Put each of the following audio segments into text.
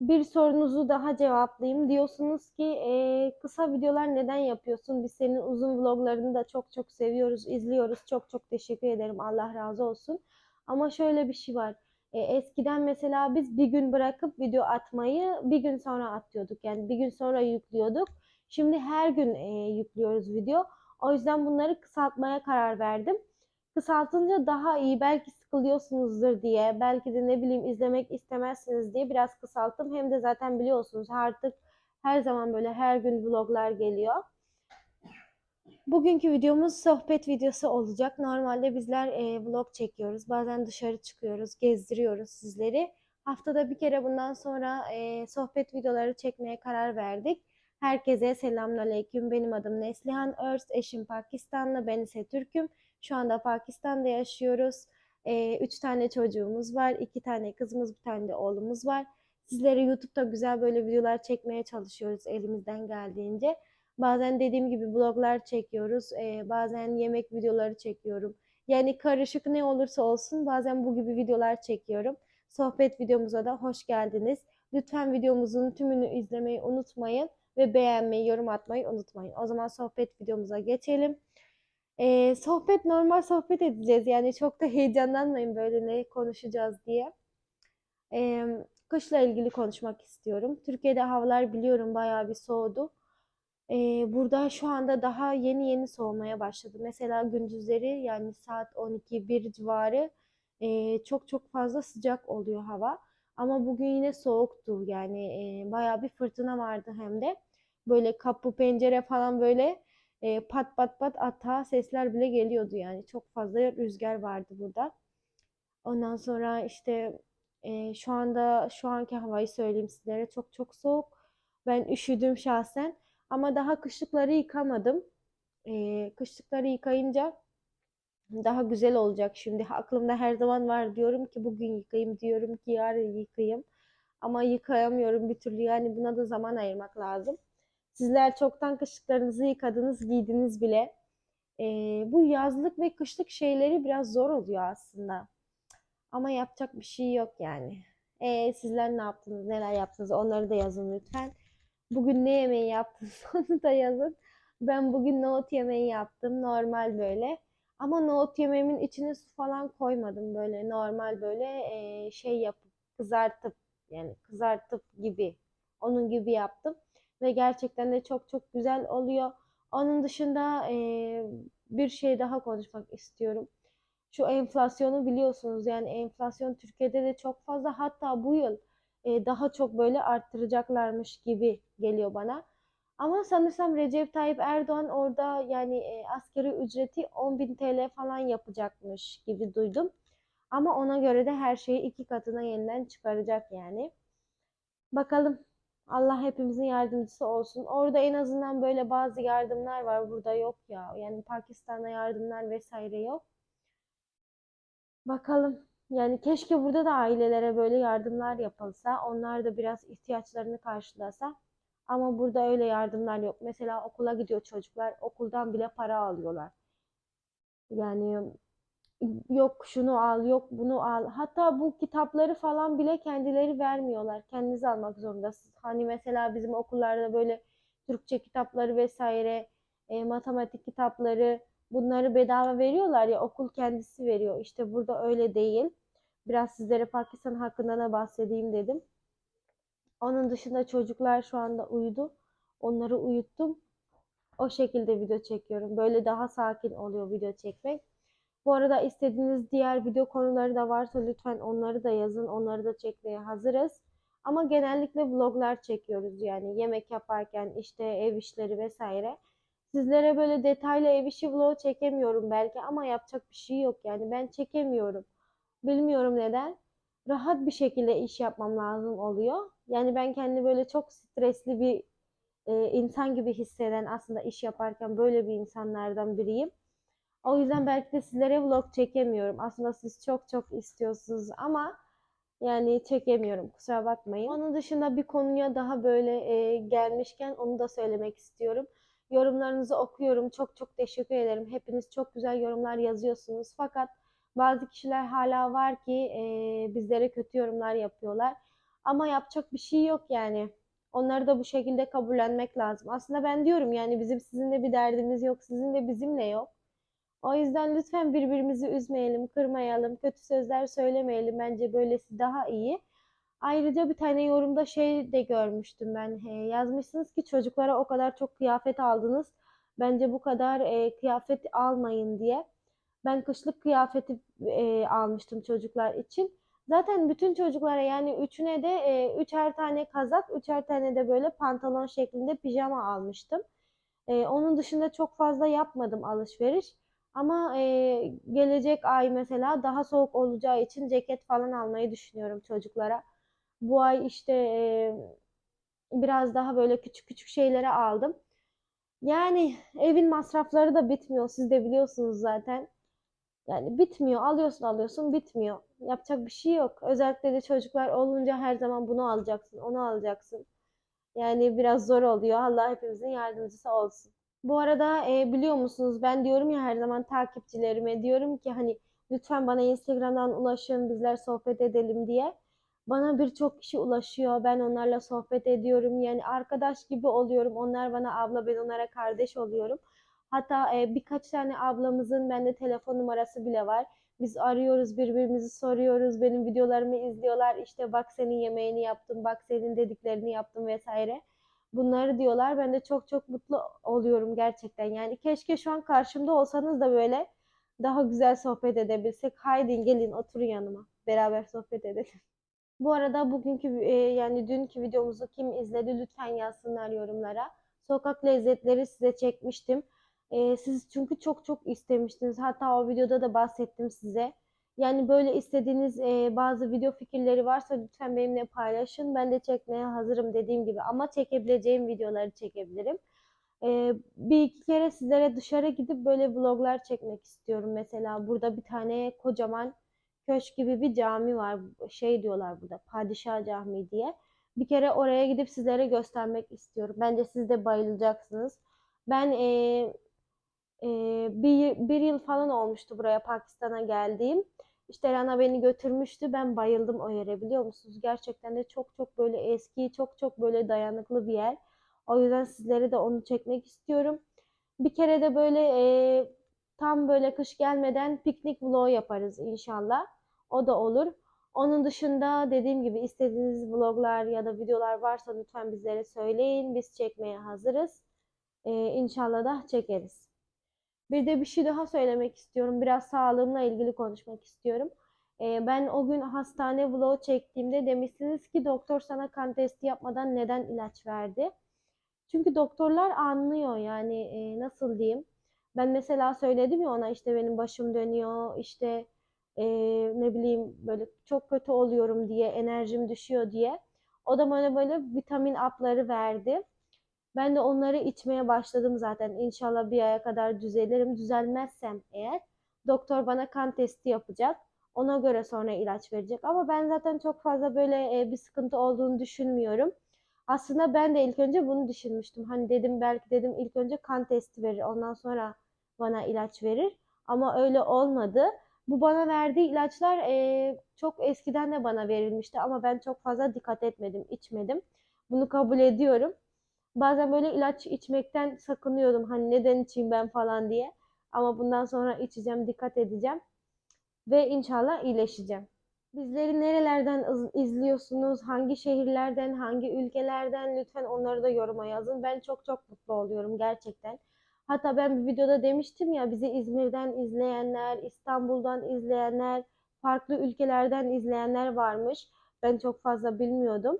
Bir sorunuzu daha cevaplayayım. Diyorsunuz ki e, kısa videolar neden yapıyorsun? Biz senin uzun vloglarını da çok çok seviyoruz, izliyoruz. Çok çok teşekkür ederim. Allah razı olsun. Ama şöyle bir şey var. E, eskiden mesela biz bir gün bırakıp video atmayı bir gün sonra atıyorduk. Yani bir gün sonra yüklüyorduk. Şimdi her gün e, yüklüyoruz video. O yüzden bunları kısaltmaya karar verdim. Kısaltınca daha iyi belki sıkılıyorsunuzdur diye belki de ne bileyim izlemek istemezsiniz diye biraz kısalttım. Hem de zaten biliyorsunuz artık her zaman böyle her gün vloglar geliyor. Bugünkü videomuz sohbet videosu olacak. Normalde bizler e, vlog çekiyoruz. Bazen dışarı çıkıyoruz, gezdiriyoruz sizleri. Haftada bir kere bundan sonra e, sohbet videoları çekmeye karar verdik. Herkese selamünaleyküm. Benim adım Neslihan Örs, eşim Pakistanlı, ben ise Türk'üm. Şu anda Pakistan'da yaşıyoruz. E, üç tane çocuğumuz var, iki tane kızımız, bir tane de oğlumuz var. Sizlere YouTube'da güzel böyle videolar çekmeye çalışıyoruz elimizden geldiğince. Bazen dediğim gibi vloglar çekiyoruz. Ee, bazen yemek videoları çekiyorum. Yani karışık ne olursa olsun bazen bu gibi videolar çekiyorum. Sohbet videomuza da hoş geldiniz. Lütfen videomuzun tümünü izlemeyi unutmayın ve beğenmeyi, yorum atmayı unutmayın. O zaman sohbet videomuza geçelim. Ee, sohbet normal sohbet edeceğiz. Yani çok da heyecanlanmayın böyle ne konuşacağız diye. Ee, kışla ilgili konuşmak istiyorum. Türkiye'de havalar biliyorum bayağı bir soğudu. Ee, burada şu anda daha yeni yeni soğumaya başladı. Mesela gündüzleri yani saat 12-1 civarı e, çok çok fazla sıcak oluyor hava. Ama bugün yine soğuktu yani e, bayağı bir fırtına vardı hem de. Böyle kapı pencere falan böyle e, pat pat pat ata sesler bile geliyordu yani. Çok fazla rüzgar vardı burada. Ondan sonra işte e, şu anda şu anki havayı söyleyeyim sizlere çok çok soğuk. Ben üşüdüm şahsen. Ama daha kışlıkları yıkamadım. Ee, kışlıkları yıkayınca daha güzel olacak şimdi. Aklımda her zaman var diyorum ki bugün yıkayayım diyorum ki yarın yıkayayım. Ama yıkayamıyorum bir türlü yani buna da zaman ayırmak lazım. Sizler çoktan kışlıklarınızı yıkadınız, giydiniz bile. Ee, bu yazlık ve kışlık şeyleri biraz zor oluyor aslında. Ama yapacak bir şey yok yani. Ee, sizler ne yaptınız, neler yaptınız onları da yazın lütfen. Bugün ne yemeği yaptınız onu da yazın. Ben bugün nohut yemeği yaptım. Normal böyle. Ama nohut yemeğimin içine su falan koymadım. Böyle normal böyle e, şey yapıp kızartıp yani kızartıp gibi onun gibi yaptım. Ve gerçekten de çok çok güzel oluyor. Onun dışında e, bir şey daha konuşmak istiyorum. Şu enflasyonu biliyorsunuz yani enflasyon Türkiye'de de çok fazla hatta bu yıl e, daha çok böyle arttıracaklarmış gibi geliyor bana. Ama sanırsam Recep Tayyip Erdoğan orada yani e, asgari ücreti 10.000 TL falan yapacakmış gibi duydum. Ama ona göre de her şeyi iki katına yeniden çıkaracak yani. Bakalım Allah hepimizin yardımcısı olsun. Orada en azından böyle bazı yardımlar var. Burada yok ya. Yani Pakistan'da yardımlar vesaire yok. Bakalım. Yani keşke burada da ailelere böyle yardımlar yapılsa, onlar da biraz ihtiyaçlarını karşılasa. Ama burada öyle yardımlar yok. Mesela okula gidiyor çocuklar, okuldan bile para alıyorlar. Yani yok şunu al, yok bunu al. Hatta bu kitapları falan bile kendileri vermiyorlar. Kendiniz almak zorundasınız. Hani mesela bizim okullarda böyle Türkçe kitapları vesaire, e, matematik kitapları bunları bedava veriyorlar ya okul kendisi veriyor. İşte burada öyle değil. Biraz sizlere Pakistan hakkında da bahsedeyim dedim. Onun dışında çocuklar şu anda uyudu. Onları uyuttum. O şekilde video çekiyorum. Böyle daha sakin oluyor video çekmek. Bu arada istediğiniz diğer video konuları da varsa lütfen onları da yazın. Onları da çekmeye hazırız. Ama genellikle vloglar çekiyoruz yani yemek yaparken işte ev işleri vesaire. Sizlere böyle detaylı ev işi vlog çekemiyorum belki ama yapacak bir şey yok yani ben çekemiyorum. Bilmiyorum neden. Rahat bir şekilde iş yapmam lazım oluyor. Yani ben kendimi böyle çok stresli bir e, insan gibi hisseden aslında iş yaparken böyle bir insanlardan biriyim. O yüzden belki de sizlere vlog çekemiyorum. Aslında siz çok çok istiyorsunuz ama yani çekemiyorum. Kusura bakmayın. Onun dışında bir konuya daha böyle e, gelmişken onu da söylemek istiyorum. Yorumlarınızı okuyorum. Çok çok teşekkür ederim. Hepiniz çok güzel yorumlar yazıyorsunuz. Fakat bazı kişiler hala var ki e, bizlere kötü yorumlar yapıyorlar. Ama yapacak bir şey yok yani. Onları da bu şekilde kabullenmek lazım. Aslında ben diyorum yani bizim sizinle bir derdimiz yok, sizin de bizimle yok. O yüzden lütfen birbirimizi üzmeyelim, kırmayalım, kötü sözler söylemeyelim. Bence böylesi daha iyi. Ayrıca bir tane yorumda şey de görmüştüm ben. He, yazmışsınız ki çocuklara o kadar çok kıyafet aldınız. Bence bu kadar e, kıyafet almayın diye. Ben kışlık kıyafeti e, almıştım çocuklar için. Zaten bütün çocuklara yani üçüne de e, üçer tane kazak, üçer tane de böyle pantolon şeklinde pijama almıştım. E, onun dışında çok fazla yapmadım alışveriş. Ama e, gelecek ay mesela daha soğuk olacağı için ceket falan almayı düşünüyorum çocuklara. Bu ay işte e, biraz daha böyle küçük küçük şeyleri aldım. Yani evin masrafları da bitmiyor. Siz de biliyorsunuz zaten. Yani bitmiyor. Alıyorsun alıyorsun bitmiyor. Yapacak bir şey yok. Özellikle de çocuklar olunca her zaman bunu alacaksın, onu alacaksın. Yani biraz zor oluyor. Allah hepimizin yardımcısı olsun. Bu arada e, biliyor musunuz ben diyorum ya her zaman takipçilerime diyorum ki hani lütfen bana Instagram'dan ulaşın bizler sohbet edelim diye. Bana birçok kişi ulaşıyor. Ben onlarla sohbet ediyorum. Yani arkadaş gibi oluyorum. Onlar bana abla, ben onlara kardeş oluyorum. Hatta e, birkaç tane ablamızın bende telefon numarası bile var. Biz arıyoruz, birbirimizi soruyoruz. Benim videolarımı izliyorlar. İşte bak senin yemeğini yaptım, bak senin dediklerini yaptım vesaire. Bunları diyorlar. Ben de çok çok mutlu oluyorum gerçekten. Yani keşke şu an karşımda olsanız da böyle daha güzel sohbet edebilsek. Haydi gelin oturun yanıma. Beraber sohbet edelim. Bu arada bugünkü e, yani dünkü videomuzu kim izledi lütfen yazsınlar yorumlara. Sokak lezzetleri size çekmiştim. E, siz çünkü çok çok istemiştiniz. Hatta o videoda da bahsettim size. Yani böyle istediğiniz e, bazı video fikirleri varsa lütfen benimle paylaşın. Ben de çekmeye hazırım dediğim gibi ama çekebileceğim videoları çekebilirim. E, bir iki kere sizlere dışarı gidip böyle vloglar çekmek istiyorum. Mesela burada bir tane kocaman köşk gibi bir cami var. Şey diyorlar burada Padişah Camii diye. Bir kere oraya gidip sizlere göstermek istiyorum. Bence siz de bayılacaksınız. Ben e, bir, bir yıl falan olmuştu buraya Pakistan'a geldiğim. İşte Rana beni götürmüştü. Ben bayıldım o yere biliyor musunuz? Gerçekten de çok çok böyle eski, çok çok böyle dayanıklı bir yer. O yüzden sizlere de onu çekmek istiyorum. Bir kere de böyle e, tam böyle kış gelmeden piknik vlogu yaparız inşallah. O da olur. Onun dışında dediğim gibi istediğiniz vloglar ya da videolar varsa lütfen bizlere söyleyin. Biz çekmeye hazırız. Ee, inşallah da çekeriz. Bir de bir şey daha söylemek istiyorum. Biraz sağlığımla ilgili konuşmak istiyorum. Ee, ben o gün hastane vlogu çektiğimde demişsiniz ki doktor sana kan testi yapmadan neden ilaç verdi? Çünkü doktorlar anlıyor yani e, nasıl diyeyim. Ben mesela söyledim ya ona işte benim başım dönüyor, işte e, ne bileyim böyle çok kötü oluyorum diye, enerjim düşüyor diye. O da bana böyle vitamin apları verdi. Ben de onları içmeye başladım zaten. İnşallah bir aya kadar düzelirim. Düzelmezsem eğer doktor bana kan testi yapacak. Ona göre sonra ilaç verecek. Ama ben zaten çok fazla böyle e, bir sıkıntı olduğunu düşünmüyorum. Aslında ben de ilk önce bunu düşünmüştüm. Hani dedim belki dedim ilk önce kan testi verir. Ondan sonra bana ilaç verir. Ama öyle olmadı. Bu bana verdiği ilaçlar e, çok eskiden de bana verilmişti ama ben çok fazla dikkat etmedim, içmedim. Bunu kabul ediyorum. Bazen böyle ilaç içmekten sakınıyordum. Hani neden içeyim ben falan diye. Ama bundan sonra içeceğim, dikkat edeceğim. Ve inşallah iyileşeceğim. Bizleri nerelerden izliyorsunuz? Hangi şehirlerden, hangi ülkelerden? Lütfen onları da yoruma yazın. Ben çok çok mutlu oluyorum gerçekten. Hatta ben bir videoda demiştim ya bizi İzmir'den izleyenler, İstanbul'dan izleyenler, farklı ülkelerden izleyenler varmış. Ben çok fazla bilmiyordum.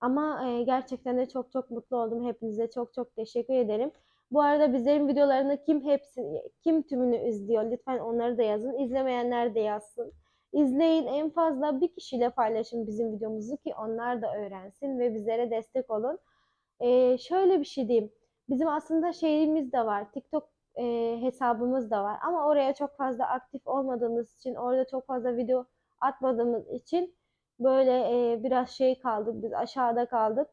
Ama e, gerçekten de çok çok mutlu oldum. Hepinize çok çok teşekkür ederim. Bu arada bizlerin videolarını kim hepsi kim tümünü izliyor? Lütfen onları da yazın. İzlemeyenler de yazsın. İzleyin en fazla bir kişiyle paylaşın bizim videomuzu ki onlar da öğrensin ve bizlere destek olun. Ee, şöyle bir şey diyeyim. Bizim aslında şeyimiz de var. TikTok e, hesabımız da var. Ama oraya çok fazla aktif olmadığımız için, orada çok fazla video atmadığımız için böyle e, biraz şey kaldık. Biz aşağıda kaldık.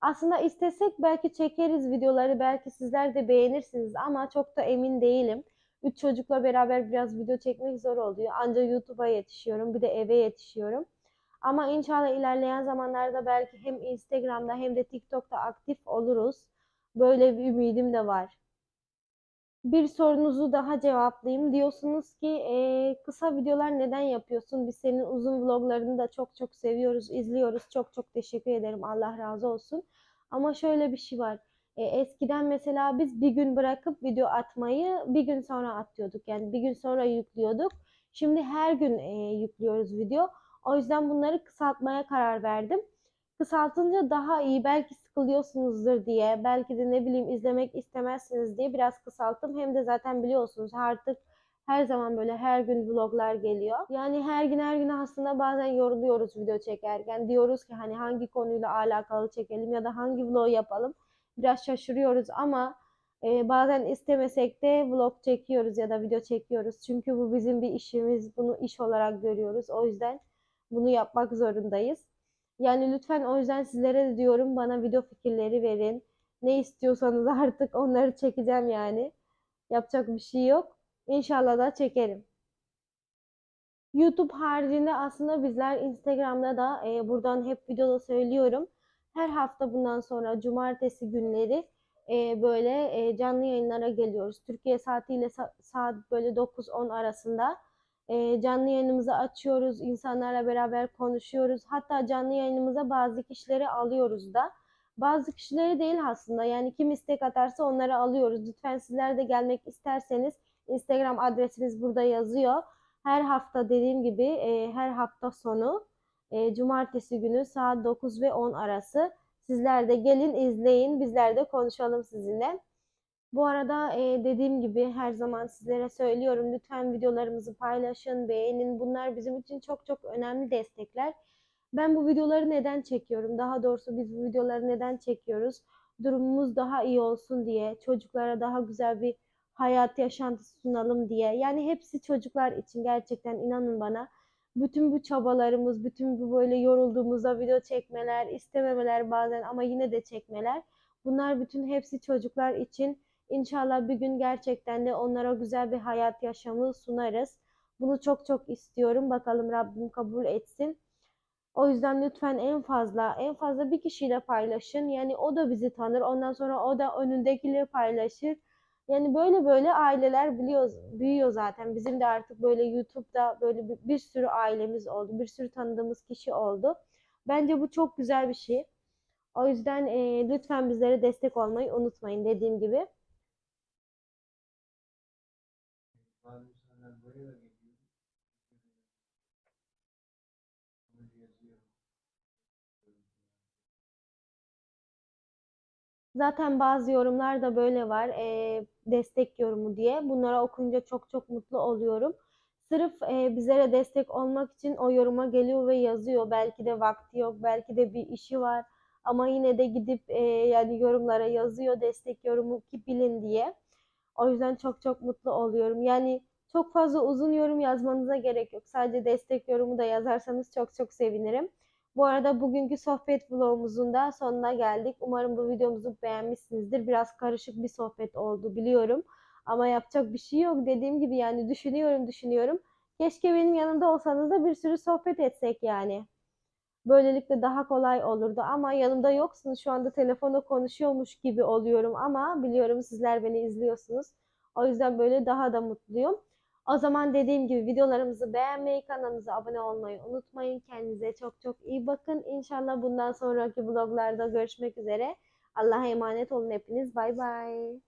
Aslında istesek belki çekeriz videoları. Belki sizler de beğenirsiniz ama çok da emin değilim. Üç çocukla beraber biraz video çekmek zor oluyor. Ancak YouTube'a yetişiyorum. Bir de eve yetişiyorum. Ama inşallah ilerleyen zamanlarda belki hem Instagram'da hem de TikTok'ta aktif oluruz. Böyle bir ümidim de var. Bir sorunuzu daha cevaplayayım. Diyorsunuz ki "Ee, kısa videolar neden yapıyorsun? Biz senin uzun vloglarını da çok çok seviyoruz, izliyoruz. Çok çok teşekkür ederim. Allah razı olsun. Ama şöyle bir şey var. E, eskiden mesela biz bir gün bırakıp video atmayı bir gün sonra atıyorduk. Yani bir gün sonra yüklüyorduk. Şimdi her gün e, yüklüyoruz video. O yüzden bunları kısaltmaya karar verdim. Kısaltınca daha iyi belki sıkılıyorsunuzdur diye belki de ne bileyim izlemek istemezsiniz diye biraz kısalttım. Hem de zaten biliyorsunuz artık her zaman böyle her gün vloglar geliyor. Yani her gün her gün aslında bazen yoruluyoruz video çekerken. Diyoruz ki hani hangi konuyla alakalı çekelim ya da hangi vlog yapalım. Biraz şaşırıyoruz ama e, bazen istemesek de vlog çekiyoruz ya da video çekiyoruz. Çünkü bu bizim bir işimiz. Bunu iş olarak görüyoruz. O yüzden bunu yapmak zorundayız. Yani lütfen o yüzden sizlere de diyorum bana video fikirleri verin. Ne istiyorsanız artık onları çekeceğim yani. Yapacak bir şey yok. İnşallah da çekerim. YouTube haricinde aslında bizler Instagram'da da e, buradan hep videoda söylüyorum. Her hafta bundan sonra cumartesi günleri e, böyle e, canlı yayınlara geliyoruz. Türkiye saatiyle sa- saat böyle 9-10 arasında e, canlı yayınımızı açıyoruz. insanlarla beraber konuşuyoruz. Hatta canlı yayınımıza bazı kişileri alıyoruz da. Bazı kişileri değil aslında. Yani kim istek atarsa onları alıyoruz. Lütfen sizler de gelmek isterseniz Instagram adresiniz burada yazıyor. Her hafta dediğim gibi e, her hafta sonu e, cumartesi günü saat 9 ve 10 arası sizler de gelin izleyin. Bizler de konuşalım sizinle. Bu arada e, dediğim gibi her zaman sizlere söylüyorum. Lütfen videolarımızı paylaşın, beğenin. Bunlar bizim için çok çok önemli destekler. Ben bu videoları neden çekiyorum? Daha doğrusu biz bu videoları neden çekiyoruz? Durumumuz daha iyi olsun diye, çocuklara daha güzel bir hayat yaşantısı sunalım diye. Yani hepsi çocuklar için gerçekten inanın bana. Bütün bu çabalarımız, bütün bu böyle yorulduğumuzda video çekmeler, istememeler bazen ama yine de çekmeler. Bunlar bütün hepsi çocuklar için. İnşallah bir gün gerçekten de onlara güzel bir hayat yaşamı sunarız. Bunu çok çok istiyorum. Bakalım Rabbim kabul etsin. O yüzden lütfen en fazla en fazla bir kişiyle paylaşın. Yani o da bizi tanır. Ondan sonra o da önündekileri paylaşır. Yani böyle böyle aileler biliyor, büyüyor zaten. Bizim de artık böyle YouTube'da böyle bir, bir sürü ailemiz oldu. Bir sürü tanıdığımız kişi oldu. Bence bu çok güzel bir şey. O yüzden e, lütfen bizlere destek olmayı unutmayın dediğim gibi. Bazı insanlar buraya da geliyor. Bunu yazıyor. Zaten bazı yorumlar da böyle var. e, destek yorumu diye. Bunları okuyunca çok çok mutlu oluyorum. Sırf e, bizlere destek olmak için o yoruma geliyor ve yazıyor. Belki de vakti yok, belki de bir işi var. Ama yine de gidip e, yani yorumlara yazıyor destek yorumu ki bilin diye. O yüzden çok çok mutlu oluyorum. Yani çok fazla uzun yorum yazmanıza gerek yok. Sadece destek yorumu da yazarsanız çok çok sevinirim. Bu arada bugünkü sohbet vlogumuzun da sonuna geldik. Umarım bu videomuzu beğenmişsinizdir. Biraz karışık bir sohbet oldu biliyorum. Ama yapacak bir şey yok. Dediğim gibi yani düşünüyorum düşünüyorum. Keşke benim yanımda olsanız da bir sürü sohbet etsek yani. Böylelikle daha kolay olurdu ama yanımda yoksunuz. Şu anda telefonda konuşuyormuş gibi oluyorum ama biliyorum sizler beni izliyorsunuz. O yüzden böyle daha da mutluyum. O zaman dediğim gibi videolarımızı beğenmeyi, kanalımıza abone olmayı unutmayın. Kendinize çok çok iyi bakın. İnşallah bundan sonraki vloglarda görüşmek üzere. Allah'a emanet olun hepiniz. Bay bay.